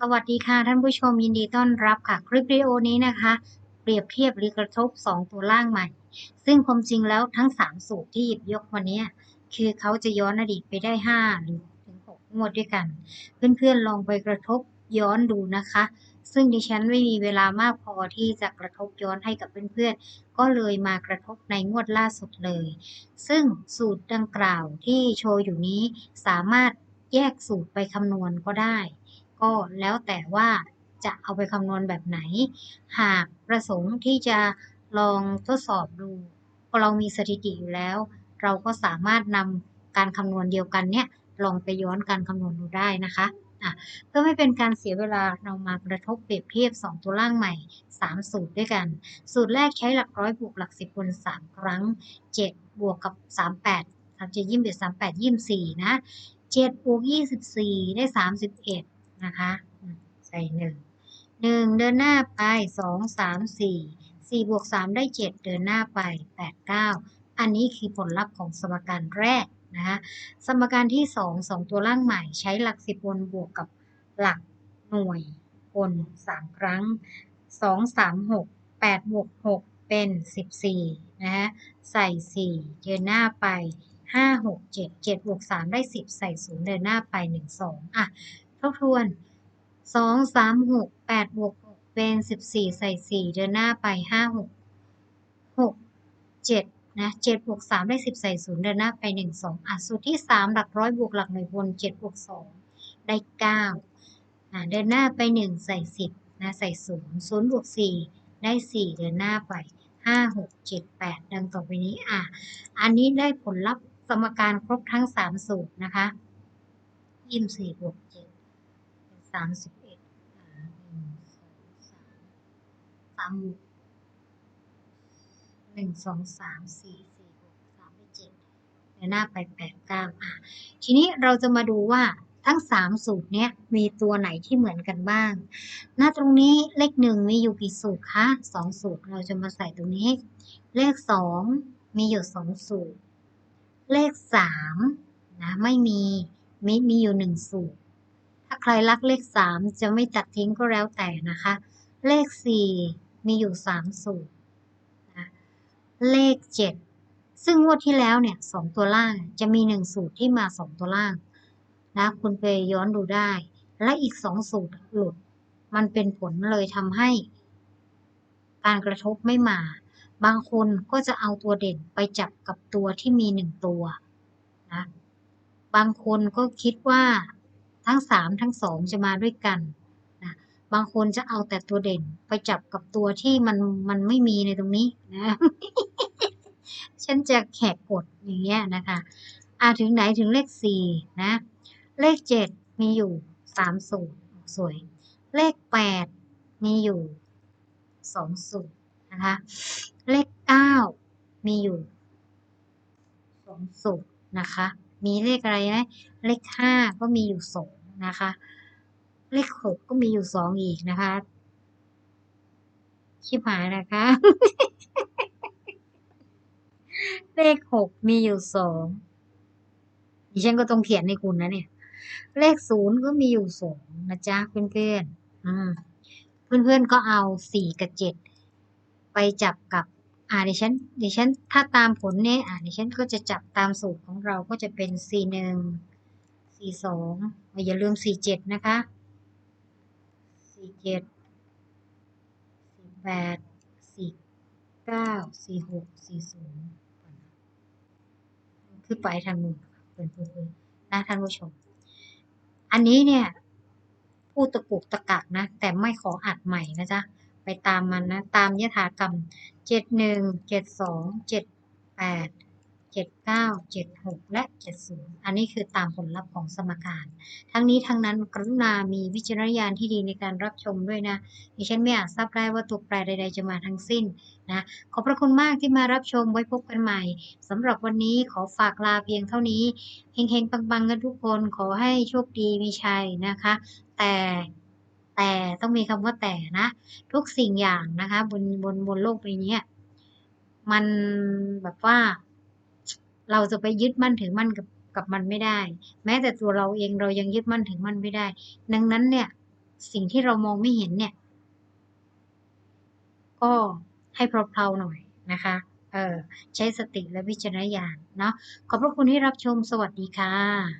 สวัสดีค่ะท่านผู้ชมยินดีต้อนรับค่ะ คลิปวิดีโอนี้นะคะ เปรียบเทียบหรือกระทบ 2 ตัวล่างใหม่ ซึ่งความจริงแล้วทั้ง 3 สูตรที่หยิบยกวันนี้ คือเขาจะย้อนอดีตไปได้ 5 หรือถึง 6 งวดด้วยกัน เพื่อนๆลองไปกระทบย้อนดูนะคะ ซึ่งดิฉันไม่มีเวลามากพอที่จะกระทบย้อนให้กับเพื่อนๆก็เลยมากระทบในงวดล่าสุดเลย ซึ่งสูตรดังกล่าวที่โชว์อยู่นี้สามารถแยกสูตรไปคำนวณก็ได้ ก็แล้วแต่ว่าจะเอาไปคำนวณแบบไหน หากประสงค์ที่จะลองทดสอบดูเรามีสถิติอยู่แล้ว เราก็สามารถนำการคำนวณเดียวกันเนี่ยลองไปย้อนการคำนวณดูได้นะคะอะเพื่อไม่เป็นการเสียเวลาเรามากระทบเปรียบเทียบ 2 ตัวล่างใหม่ 3 สูตรด้วยกัน สูตรแรกใช้หลักร้อยบวกหลักสิบบน3ครั้ง 7 บวกกับ 38 3 7 21 38 24 นะ 7 บวก 24 ได้ 31 นะคะ ใส่หนึ่งหนึ่งเดินหน้าไปสองสามสี่สี่บวกสามได้เจ็ดเดินหน้าไปแปดเก้าอันนี้คือผลลัพธ์ของสมการแรกนะคะสมการที่สองสองตัวล่างใหม่ใช้หลักสิบบนบวกกับหลักหน่วยบนสามครั้งสองสามหกแปดบวกหกเป็นสิบสี่นะคะใส่สี่เดินหน้าไปห้าหกเจ็ดเจ็ดบวกสามได้สิบใส่ศูนย์เดินหน้าไปหนึ่งสองอะ ทบทวนสองสามหกแปดบวกหกเป็นสิบสี่ใส่สี่เดินหน้าไปห้าหกหกเจ็ดนะเจ็ดบวกสามได้สิบใส่ศูนย์เดินหน้าไปหนึ่งสองอะสูตรที่สามหลักร้อยบวกหลักหน่วยบนเจ็ดบวกสองได้เก้าอะเดินหน้าไปหนึ่งใส่สิบนะใส่ศูนย์ศูนย์บวกสี่ได้สี่เดินหน้าไปห้าหกเจ็ดแปดดังต่อไปนี้อะอันนี้ได้ผลลัพธ์สมการครบทั้งสามสูตรนะคะยี่สิบสี่บวกเจ็ดามสิบเอ็ดหนึ่งสองสามสามบวกหนึ่งสองสามสี่สี่บวกสามได้เจ็ดเดี๋ยวหน้าไปแปดเก้าอะทีนี้เราจะมาดูว่าทั้งสามสูตรเนี้ยมีตัวไหนที่เหมือนกันบ้าง หน้าตรงนี้เลขหนึ่งมีอยู่กี่สูตรคะสองสูตรเราจะมาใส่ตรงนี้ เลขสองมีอยู่สองสูตร เลขสามนะไม่มีมีมีอยู่หนึ่งสูตร รรักเลขสามจะไม่ตัดทิ้งก็แล้วแต่นะคะ เลขสี่มีอยู่สามสูตรนะเลขเจ็ดซึ่งงวดที่แล้วเนี่ยสองตัวล่างจะมีหนึ่งสูตรที่มาสองตัวล่างนะคุณไปย้อนดูได้ และอีกสองสูตรหลุด มันเป็นผลเลยทำให้ การกระทบไม่มา บางคนก็จะเอาตัวเด่นไปจับกับตัวที่มีหนึ่งตัวนะบางคนก็คิดว่า ทั้งสามทั้งสองจะมาด้วยกันนะบางคนจะเอาแต่ตัวเด่นไปจับกับตัวที่มันมันไม่มีในตรงนี้นะฉันจะแขกกดอย่างเงี้ยนะคะอ่าถึงไหนถึงเลขสี่นะ เลขเจ็ดมีอยู่สามสูตรสวย เลขแปดมีอยู่สองสูตรนะคะ เลขเก้ามีอยู่สองสูตรนะคะ มีเลขอะไรไหมเลขห้าก็มีอยู่สอง นะคะ เลขหกก็มีอยู่สองอีกนะคะชิบหายนะคะ เลขหกมีอยู่สองดิฉันก็ต้องเขียนในคุณนะเนี่ย เลขศูนย์ก็มีอยู่สองนะจ๊ะเพื่อนๆอืมเพื่อนๆก็เอาสี่กับเจ็ดไปจับกับ อ่าดิฉันดิฉันถ้าตามผลเนี่ยอ่าดิฉันก็จะจับตามสูตรของเราก็จะเป็นสี่หนึ่ง สี่สองอย่าลืมสี่เจ็ดนะคะสี่เจ็ดสี่แปดสี่เก้าสี่หกสี่ศูนย์คือไปทางนู้นเพื่อนนะท่านผู้ชม อันนี้เนี่ยพูดตะกุกตะกักนะ แต่ไม่ขออัดใหม่นะจ๊ะ ไปตามมันนะ ตามยถากรรมเจ็ดหนึ่งเจ็ดสองเจ็ดแปด เจ็ดเก้าเจ็ดหกและเจ็ดศูนย์อันนี้คือตามผลลัพธ์ของสมการ ทั้งนี้ทั้งนั้นกรุณามีวิจารณญาณที่ดีในการรับชมด้วยนะดิฉันไม่อาจทราบได้ว่าตัวแปรใด ๆ จะมาทั้งสิ้นนะ ขอบพระคุณมากที่มารับชมไว้พบกันใหม่สำหรับวันนี้ขอฝากลาเพียงเท่านี้เฮงๆ ปังๆ กันทุกคนขอให้โชคดีมีชัยนะคะ แต่แต่ต้องมีคำว่าแต่นะ ทุกสิ่งอย่างนะคะ บนบนบนโลกใบนี้มันแบบว่า เราจะไปยึดมั่นถือมั่นกับกับมันไม่ได้ แม้แต่ตัวเราเองเรายังยึดมั่นถือมั่นไม่ได้ ดังนั้นเนี่ย สิ่งที่เรามองไม่เห็นเนี่ย ก็ให้เพลาๆหน่อยนะคะ เออใช้สติและวิจารณญาณเนาะขอบพระคุณที่รับชมสวัสดีค่ะ